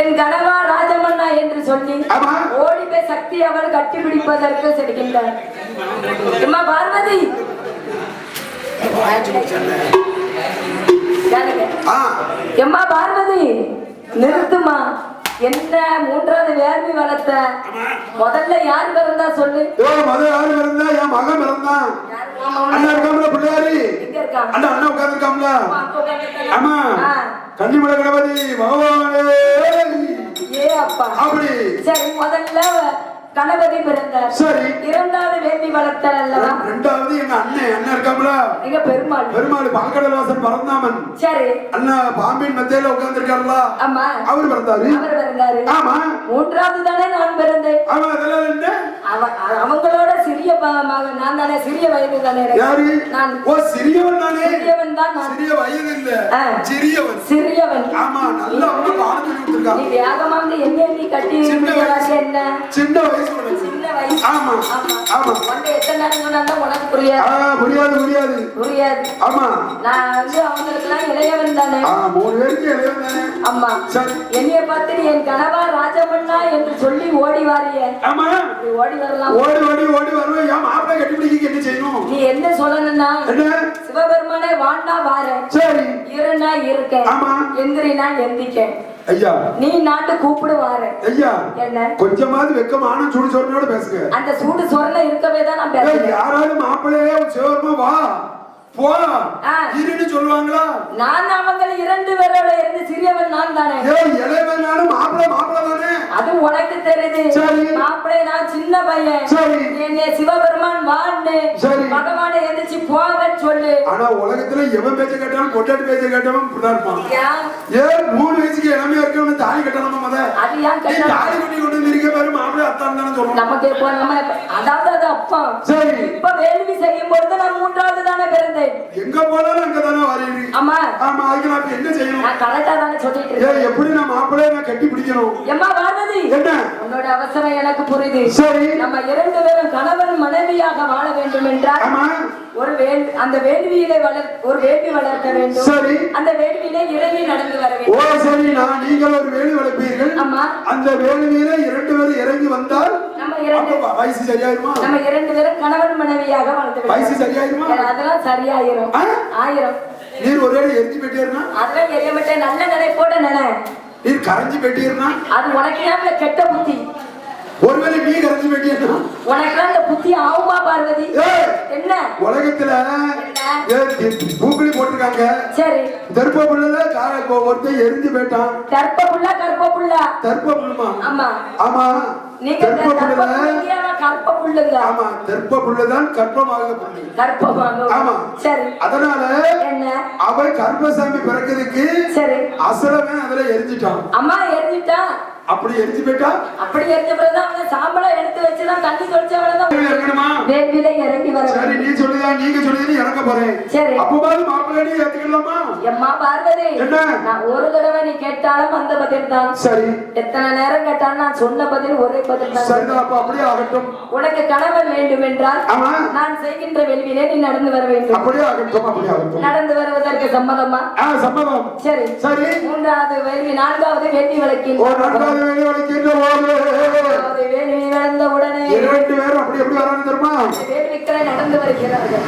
என் கணவா ராஜமன்னா என்று சொல்லி. ஓடி போய் சக்தி அவள் கட்டி பிடிப்பதற்கு செல்கின்றார். அம்மா பார்வதி. எம்மா பார்வதி நிறுத்துமா? என்ன மூன்றாவது வேள்வி வளர்த்த முதல்ல யார் பிறந்தா சொல்லு? ஓ மத யாரு பிறந்தா? என் மகன் பிறந்தான். அண்ணா இருக்காமல பிள்ளையாரி? எங்க இருக்கா? அண்ணா அண்ணா அங்க உட்கார்ந்திருக்காங்க. ஆமா. கன்னிமலை கணபதி பகவானே ஏ அப்பா. அப்படி. சரி முதல்ல கணபதி பிறந்தார் சரி. இரண்டாவது வேள்வி வளர்த்தார் அல்லவா? ரெண்டாவது எங்க அண்ணன் அண்ணன் இருக்காமல எங்க பெருமாள். பெருமாள் பாக்கடலாசன் பரந்தாமன். சரி. அண்ணா பாம்பின் மத்தியில உட்கார்ந்துருக்காருல? அம்மா அவர் பிறந்தாரு? அவர் பிறந்தாரு. ஆமா. மூன்றாவது தானே நான் பிறந்தேன். ஆமா அதெல்லாம் என்ன? அவ- அவங்களோட சிறிய நான் தானே சிறிய வயது தானே. யாரு? நான் ஓ சிறியவன் தானே? சிறியவன் தான் சிறிய வயது இல்ல. சிறியவன். சிறியவன். ஆமா நல்லா அவங்க பாடம் சொல்லி நீ வேகமா வந்து என்ன நீ கட்டி சின்ன வயசு ஆமா. ஆமா. ஆமா. புரியாது. முடியாது புரியாது ஆமா. நான் வந்து அவங்களுக்கெல்லாம் இளையவன் தானே. மூணு பேருக்கு இளையவன் தானே. சரி. என்னைய பார்த்து நீ என் கணவா ராஜமண்ணா என்று சொல்லி ஓடி வாரிய. ஆமா. ஓடி வரலாம். ஓடி ஓடி ஓடி வருவேன். என் மாப்பிள்ளை கட்டிப்பிடிக்க என்ன செய்யணும்? நீ என்ன சொல்லணும்னா என்ன? சிவபெருமானே வாண்டா வார சரி. இருனா இருக்கேன். ஆமா. எந்திரினா எந்திக்கேன் ஐயா. நீ நாட்டு கூப்பிடு வார ஐயா. என்ன? கொஞ்சமாவது வெக்கமான சுடு சொன்னோட பேசுங்க. அந்த சூடு சொரணை இருக்கவே தான் நான் யாராவது மாப்பிள்ளையே சிவருமா வா. போ ஆ. இருன்னு சொல்லுவாங்களா? நான் அவங்கள் இரண்டு பேரோட இருந்து சிறியவன் நான் தானே. ஏய் மாப்பிள்ளை தானே அது உனக்கு தெரியுது. சரி. மாப்பிள்ளை நான் சின்ன பையன். சரி. என்னை சிவபெருமான் வாழ்ந்து சரி. பகவானை எந்திரிச்சு போங்கன்னு சொல்லு. ஆனா உலகத்துல எவன் பேச்ச கேட்டாலும் பொட்டாட்டி பேச்ச கேட்டவன் இப்படிதான் இருப்பான். ஏன்? மூணு வயசுக்கு இளமையா இருக்கவனு தாலி கட்டணுமா முத? அது ஏன் நீ கேட்டா தாலி கட்டி கொண்டு வந்து இருக்க பாரு மாப்பிள்ளை அத்தான் தானே சொல்லணும். நமக்கு இப்போ நம்ம அதாவது அது அப்பா. சரி. இப்ப வேள்வி செய்யும் பொழுது நான் மூன்றாவது எங்க போனாலும் அங்க தானே வரீங்க அம்மா ஆமா அதுக்கு நான் என்ன செய்யணும்? நான் கரெக்டா தானே சொல்லிட்டு இருக்கேன். எப்படி நான் கட்டி பிடிக்கணும்? எம்மா பார்வதி என்ன? உன்னோட அவசரம் எனக்கு புரியுது. சரி. நம்ம இரண்டு பேரும் கணவன் மனைவியாக வாழ வேண்டும் என்றால் ஆமா. ஒரு வேள் அந்த வேள்வியிலே வளர் ஒரு வேள்வி வளர்க்க வேண்டும். சரி. அந்த வேள்வியிலே இறங்கி நடந்து வர ஓ வேண்டும் சரி. நான் நீங்கள் ஒரு வேலி வளர்ப்பீர்கள். அம்மா அந்த வேலியில இரண்டு பேரும் இறங்கி வந்தால் வயசு சரியாயிருமா? நம்ம இரண்டு பேரும் கணவன் மனைவியாக வாழ்ந்து வயசு. சரியாயிருமா? அதெல்லாம் சரியாயிரும்? ஆயிரம். நீர் ஒரே எரிஞ்சு பெட்டியர்னா அதெல்லாம் எரிய மாட்டேன். நல்ல நினைப்போட நினை நீர் கரைஞ்சு பெட்டியர்னா அது உனக்கு கெட்ட புத்தி? ஒருவேளை நீ கரைஞ்சு பெட்டியர்னா உனக்கு அந்த புத்தி ஆகுமா பார்வதி? என்ன? உலகத்துல பூக்குழி போட்டிருக்காங்க. சரி. தர்ப்ப கார ஒருத்தன் எரிஞ்சு போயிட்டான். கற்ப புள்ள கற்ப புள்ள தர்ப்ப புல்லுமா ஆமா. ஆமா. நீங்க தர்ப்ப கற்ப கற்ப புள்ளுங்க ஆமா தர்ப்ப புல்லுதான் கர்ப்பமாக புல்லு கற்பமாக ஆமா. சரி. அதனால என்ன? அவன் கர்ப்பசாமி பிறக்கிறதுக்கு சரி. அசலவன் அதுல எரிஞ்சிட்டான். அம்மா எரிஞ்சிட்டா? அப்படி எரிஞ்சு போயிட்டா? அப்படி எரிஞ்ச பிறகுதான் அவனை சாம்பலை எடுத்து வச்சுதான் தண்ணி தொளிச்சு அவளதான் இறங்கணுமா வேள்வியில இறங்கி வர சரி. நீ சொல்லுதா? நீங்க சொல்லுது? இறங்க போறேன் சரி. அப்பவாது மாப்பிள்ளை நீ ஏத்துக்கலாமா எம்மா பார்வதி என்ன? நான் ஒரு தடவை நீ கேட்டாலும் அந்த பதில் தான். சரி. எத்தனை நேரம் கேட்டாலும் நான் சொன்ன பதில் ஒரே பதில் தான். சரிதான் அப்ப அப்படியே ஆகட்டும். உனக்கு கணவன் வேண்டும் என்றால் நான் செய்கின்ற வேள்வியிலே நீ நடந்து வர வேண்டும். அப்படியே ஆகட்டும் அப்படியே ஆகட்டும். நடந்து வருவதற்கு சம்மதமா? ஆ சம்மதம். சரி. சரி. மூன்றாவது வேள்வி நான்காவது வேள்வி நான்காவது வேலை வலிக்கின்ற போது இரண்டு பேரும் அப்படி எப்படி வரான்னு தெரியுமா? வேள்விக்களை நடந்து வருகிறார்கள்.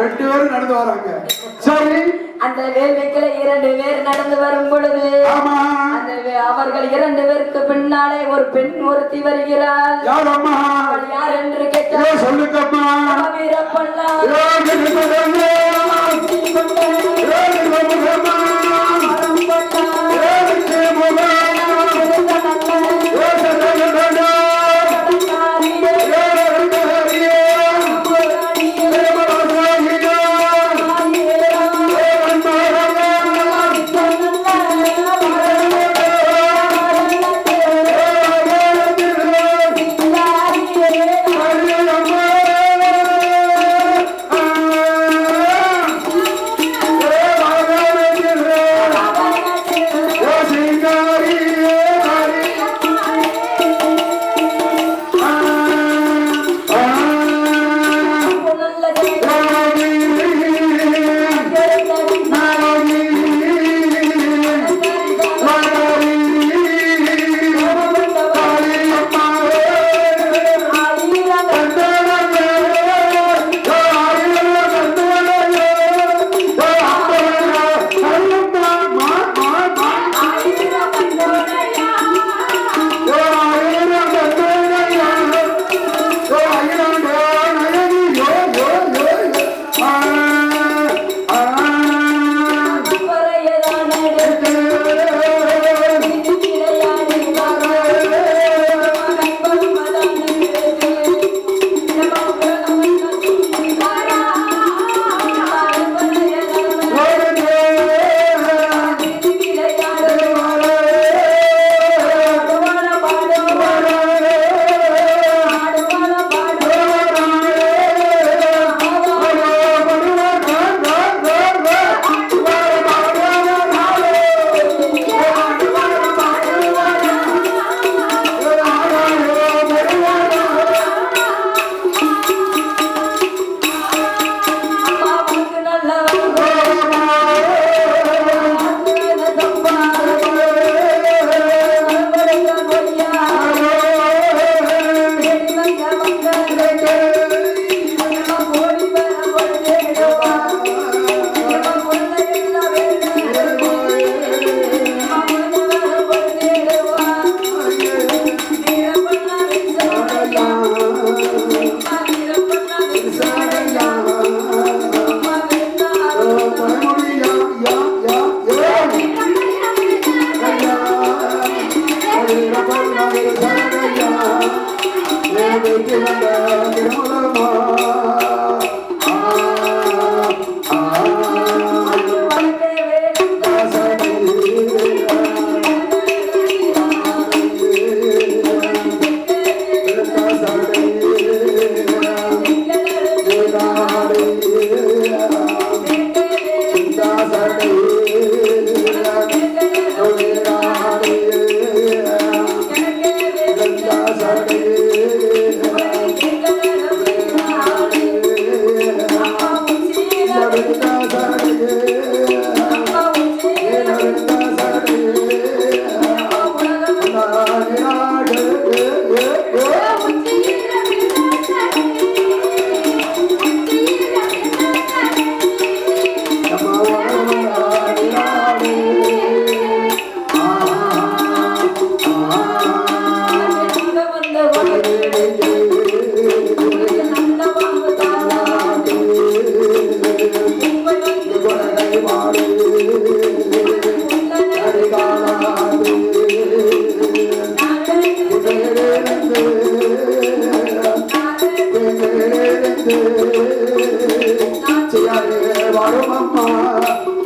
ரெண்டு பேரும் நடந்து வராங்க. சரி. அந்த வேள்விக்களை இரண்டு பேர் நடந்து வரும் பொழுது ஆமா. அந்த அவர்கள் இரண்டு பேருக்கு பின்னாலே ஒரு பெண் ஒருத்தி வருகிறாள். யார் அம்மா? யார் என்று கேட்டால் சொல்லுங்கம்மா. చేయాలి వాడు మమ్మ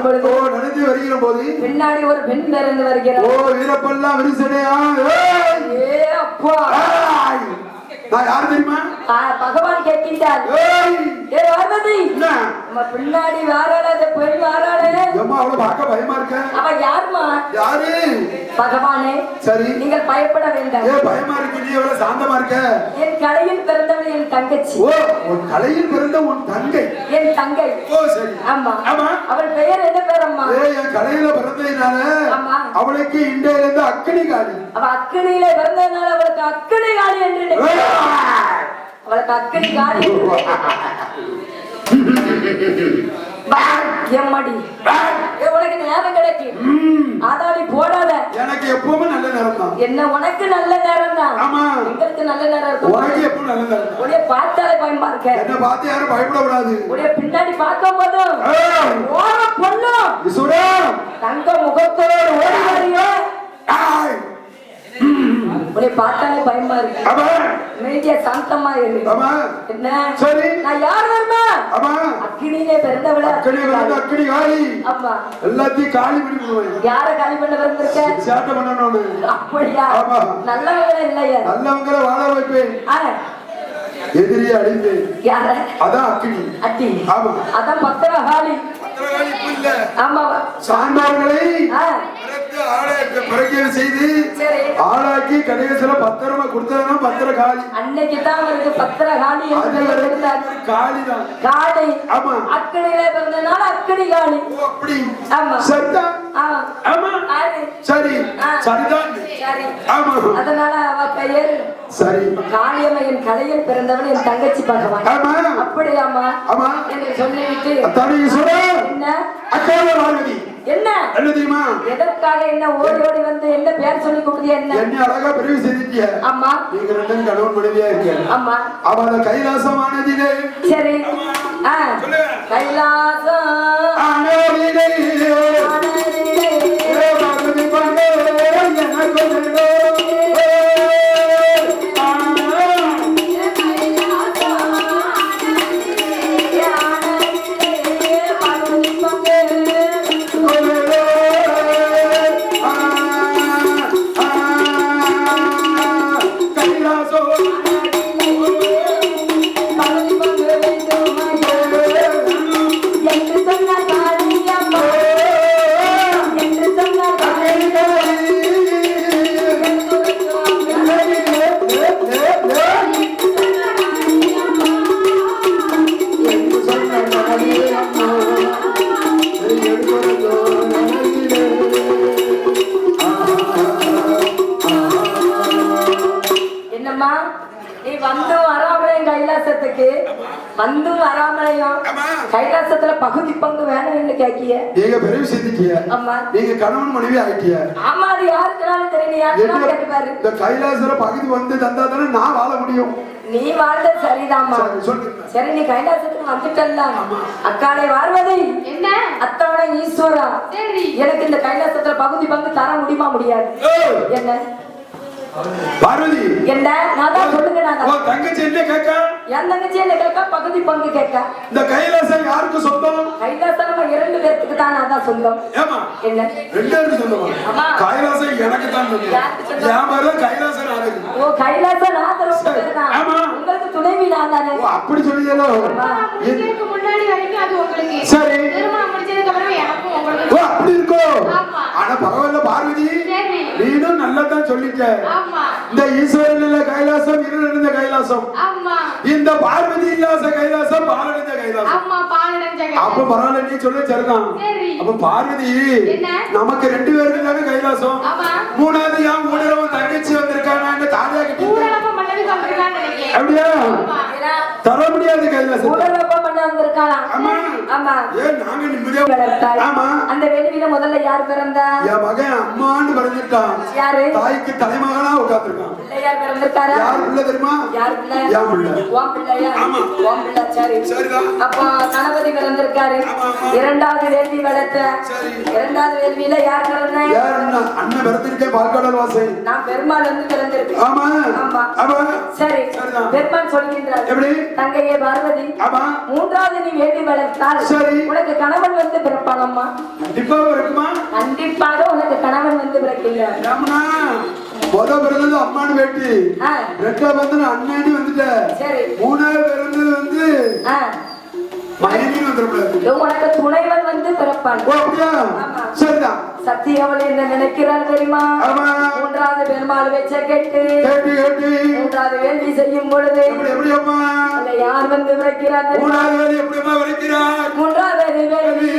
பொழுது ஓ வருகிற போது பின்னாடி ஒரு பெண் நடந்து வருகிறார். ஓ வீரப்பெல்லாம் விரிசடையா ஏய்! ஏ அப்பா. ஏய்! நான் யார் தெரியுமா? பகவான் கேட்கின்றார். ஏய்! ஏ பார்வதி. என்ன? நம்ம பின்னாடி வாராள அந்த பெண் வாராளே. அம்மா அவளை பார்க்க பயமா இருக்க? அவ யாருமா? யாரு? பகவானே சரி. நீங்கள் பயப்பட வேண்டாம். ஏ பயமா இருக்கு? நீ எவ்வளவு சாந்தமா இருக்க? என் கடையில் பிறந்தவள் என் தங்கச்சி. ஓ உன் கலையில் பிறந்த உன் தங்கை. என் தங்கை. ஓ சரி. ஆமா. ஆமா. அவள் பெயர் என்ன பேரம்மா? ஏ என் கலையில பிறந்ததுனால ஆமா. அவளுக்கு இன்றையில இருந்து அக்கனி காடி அவ அக்கனியில பிறந்ததுனால அவளுக்கு அக்கனை காளி என்று. அவளுக்கு அக்கனி காளி எம்மடி. உனக்கு நேரம் கிடைக்கும் ஆதாளி போடாத. எனக்கு எப்பவுமே நல்ல நேரம் தான் என்ன உனக்கு நல்ல நேரம் தான் ஆமா. எங்களுக்கு நல்ல நேரம் இருக்கும். உனக்கு எப்பவும் நல்ல நேரம் உடைய பார்த்தாலே பயமா இருக்க. என்ன பார்த்து யாரும் பயப்படக்கூடாது. உடைய பின்னாடி பார்க்கும் போதும் ஏய்! ஓர ஈஸ்வரா! தங்க முகத்தோடு ஓடி வரையே ஏய்! உன்னை பார்த்தாலே பயமா இருக்கு. ஆமா. அமைதியா சாந்தமா இரு. ஆமா. என்ன? சரி. நான் யார் வருமா? ஆமா. அக்கினியிலே பிறந்தவள? அக்கடி வந்து அக்கடி காலி ஆமா. எல்லாத்தையும் காலி பண்ணி யார காலி பண்ண வந்திருக்க சேட்டை பண்ணணும்னு அப்படியா? ஆமா. நல்லவங்கள இல்லையா. நல்லவங்களை வாழ வைப்பேன். எதிரியை அழிப்பேன். யார? அதான் அக்கினி. ஆமா. அதான் பத்திரகாளி. பத்திரகாளி இல்ல. ஆமா. சான்றோர்களை ஆ, பிறந்து ஆளாக்க பிறக்க செய்து ஆளாக்கி கடைசியில பத்திரமா கொடுத்ததுன்னா பத்திரகாளி அன்னைக்கு தான் அவருக்கு வரைக்கும் இருந்தார் காளி தான் காளி ஆமா. பிறந்தனால ஓ அப்படி. ஆமா. சரிதான். ஆமா. சரி. சரிதான். சரி. ஆமா. அதனால அவ பெயர் சரி. காளியம்மையின் கலையில் பிறந்தவன் என் தங்கச்சி பகவான். அப்படியாமா ஆமா. என்று சொல்லிவிட்டு என்ன? அக்கால பார்வதி என்ன? என்ன தெரியுமா? எதற்காக என்ன ஓடி ஓடி வந்து என்ன பேர் சொல்லி கொடுத்தியா என்ன? என்னை அழகா பிரிவு செய்திருக்கிய ஆமா நீங்க ரெண்டும் கணவன் மனைவியா இருக்கீங்க. ஆமா அவள கைலாசமானதிலே. சரி. கைலாசம். ஆனதிலே. ஆனதிலே. எனக்கு. வந்தும் வராமலையும். கைலாசத்துல பகுதி பங்கு வேணும்னு கேக்கிய நீங்க பெரிய செய்திட்டிய ஆமா நீங்க கணவன் மனைவி ஆயிட்டிய ஆமா அது யாருக்குனாலும் தெரியும் நீ யாருக்குனாலும் கேட்டு பாரு. இந்த கைலாசர பகுதி வந்து தந்தா தானே நான் வாழ முடியும். நீ வாழ்ந்தது சரிதாம்மா. சரி, சொல்லு. சரி நீ கைலாசத்துக்கு வந்துட்டல்ல. அக்காலை வாழ்வதை என்ன? அத்தான ஈஸ்வரா. எனக்கு இந்த கைலாசத்துல பகுதி பங்கு தர முடியுமா முடியாது? என்ன? பார்வதி என்ன? நான் தான் சொல்லுங்க நான் உன் தங்கச்சி என்ன கேட்க? என் தங்கச்சி என்ன கேட்க? பகுதி பங்கு கேட்க. இந்த கைலாசம் யாருக்கு சொந்தம்? கைலாசம் நம்ம இரண்டு பேர்த்துக்கு தான் நான் தான் சொந்தம். ஏமா என்ன? ரெண்டு பேருக்கு சொந்தமா? ஆமா. கைலாசம் எனக்கு தான் சொந்தம். தான் கைலாசம் நாளைக்கு ஓ கைலாசம் தான். ஆமா. உங்களுக்கு துணைவி நான் தானே? ஓ அப்படி. முடிக்கிறதுக்கு முன்னாடி வரைக்கும் அது உங்களுக்கு சரி. திருமணம் முடிச்சதுக்கு அப்புறம் எனக்கும் ஓ உங்களுக்கு அப்படி இருக்கோ? ஆமா. ஆனா பரவாயில்ல பார்வதி. சரி நீனும் நல்லா தான் சொல்லிட்ட ஆமா. இந்த ஈஸ்வரன் இல்ல கைலாசம் இருந்த கைலாசம். இந்த பார்வதி இல்லாத கைலாசம் பாலடைந்த கைலாசம். பாலடைஞ்ச அப்ப பரவாயில்ல நீ சொல்ல சரிதான். சரி. அப்ப பார்வதி? நமக்கு ரெண்டு பேருக்கு தானே கைலாசம். மூணாவது ஏன் ஊடகம் தங்கச்சி வந்திருக்காங்க தாலியா கட்டி அப்படியா? தர முடியாது கைலாசம் உடலப்பம் பண்ண வந்திருக்காளாம் ஆமா. ஆமா. ஏன் நாங்க நிம்மதியா பிறந்தாள். ஆமா. அந்த வெளியில முதல்ல யார் பிறந்தா? என் மகன் அம்மான்னு பிறந்துட்டான் யாரு? தாய்க்கு தலைமகனா உட்கார்ந்துருக்கான். பிள்ளையார் பிறந்திருக்காரா? யார் பிள்ளை தெரியுமா? யார் பிள்ளை? என் பிள்ளை. உன் பிள்ளையா? ஆமா. உன் பிள்ளை. சரி. சரிதான் அப்போ கணபதி பிறந்திருக்காரு. ஆமா, ஆமா. இரண்டாவது வேள்வி வளர்த்த. இரண்டாவது வேள்வியில யார் யார் அண்ணா? அண்ணன் பிறந்திருக்கேன் வாசை. நான் பெருமாள் வந்து பிறந்திருக்கேன். ஆமா. ஆமா. சரி. பெருமாள் சொல்கின்றார். எப்படி? தங்கையே பார்வதி ஆமா. மூன்றாவது நீ வேள்வி வளர்த்தால் சரி. உனக்கு கணவன் வந்து பிறப்பானம்மா கண்டிப்பா இருக்குமா? கண்டிப்பாக உனக்கு கணவன் வந்து ஏம்னா முத பிறந்தது அம்மானு வேட்டி. ஆ, ரெண்டா வந்து அண்ணன்னு வந்துட்டேன் சரி. மூணாவது பிறந்தது வந்து ஆ, மனைவின்னு வந்துடக்கூடாது உனக்கு துணைவன் வந்து பிறப்பான். ஓ அப்படியா? ஆமா. சரிதான் சத்தியவள் என்ன நினைக்கிறாள் தெரியுமா? மூன்றாவது பெருமாள் வெச்ச கேட்டு மூன்றாவது வேள்வி செய்யும் பொழுது யார் வந்து வரைக்கிறார் மூன்றாவது வேள்வி